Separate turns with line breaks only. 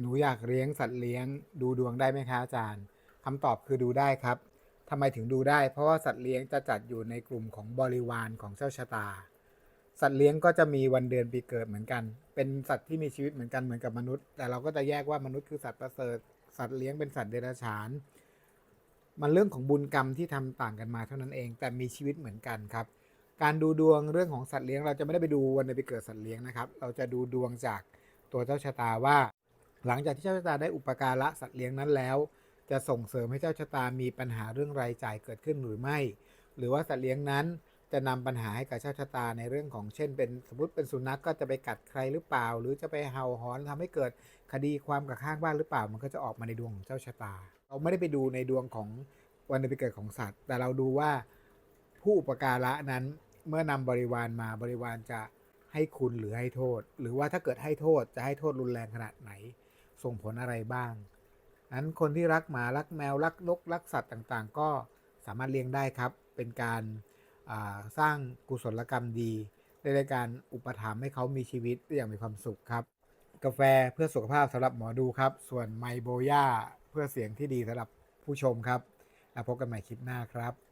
หนูอยากเลี้ยงสัตว์เลี้ยง ดูดวงได้ไหมคะอาจารย์คำตอบคือดูได้ครับทำไมถึงดูได้ เพราะว่าสัตว์เลี้ยงจะจัดอยู่ในกลุ่มของบริวารของเจ้าชะตา สัตว์เลี้ยงก็จะมีวันเดือนปีเกิดเหมือนกัน เป็นสัตว์ที่มีชีวิตเหมือนกันเหมือนกับมนุษย์ แต่เราก็จะแยกว่ามนุษย์คือสัตว์ประเสริฐ สัตว์เลี้ยงเป็นสัตว์เดรัจฉาน มันเรื่องของบุญกรรมที่ทำต่างกันมาเท่านั้นเอง แต่มีชีวิตเหมือนกันครับ การดูดวงเรื่องของสัตว์เลี้ยง เราจะไม่ได้ไปดูวันเดือนปีเกิดสัตว์เลี้ยงนะครับ เราจะดูดวงจากตัวเจ้าชะตาว่า หลังจากที่เจ้าชะตาได้อุปการะสัตว์เลี้ยงนั้นแล้ว จะส่งเสริมให้เจ้าชะตามีปัญหาเรื่องรายจ่ายเกิดขึ้นหรือไม่ หรือว่าสัตว์เลี้ยงนั้นจะนำปัญหาให้กับเจ้าชะตาในเรื่องของเช่น เป็นสมมติเป็นสุนัขก็จะไปกัดใครหรือเปล่า หรือจะไปเห่าหอนทำให้เกิดคดีความกับข้างบ้านหรือเปล่า มันก็จะออกมาในดวงของเจ้าชะตา เราไม่ได้ไปดูในดวงของวันเดือนปีเกิดของสัตว์ แต่เราดูว่าผู้อุปการะนั้นเมื่อนำบริวารมาบริวารจะให้คุณหรือให้โทษ หรือว่าถ้าเกิดให้โทษจะให้โทษรุนแรงขนาดไหน ส่งผลอะไรบ้างนั้นคนที่รักหมารักแมวรักนกรักสัตว์ต่างๆ ก็สามารถเลี้ยงได้ครับ เป็นการาสร้างกุศลกรรมดีในการอุปถัมภ์ให้เขามีชีวิตได้อย่างมีความสุขครับ กาแฟเพื่อสุขภาพสำหรับหมอดูครับ ส่วนไมโบย่าเพื่อเสียงที่ดีสำหรับผู้ชมครับ แล้วพบกันใหม่คลิปหน้าครับ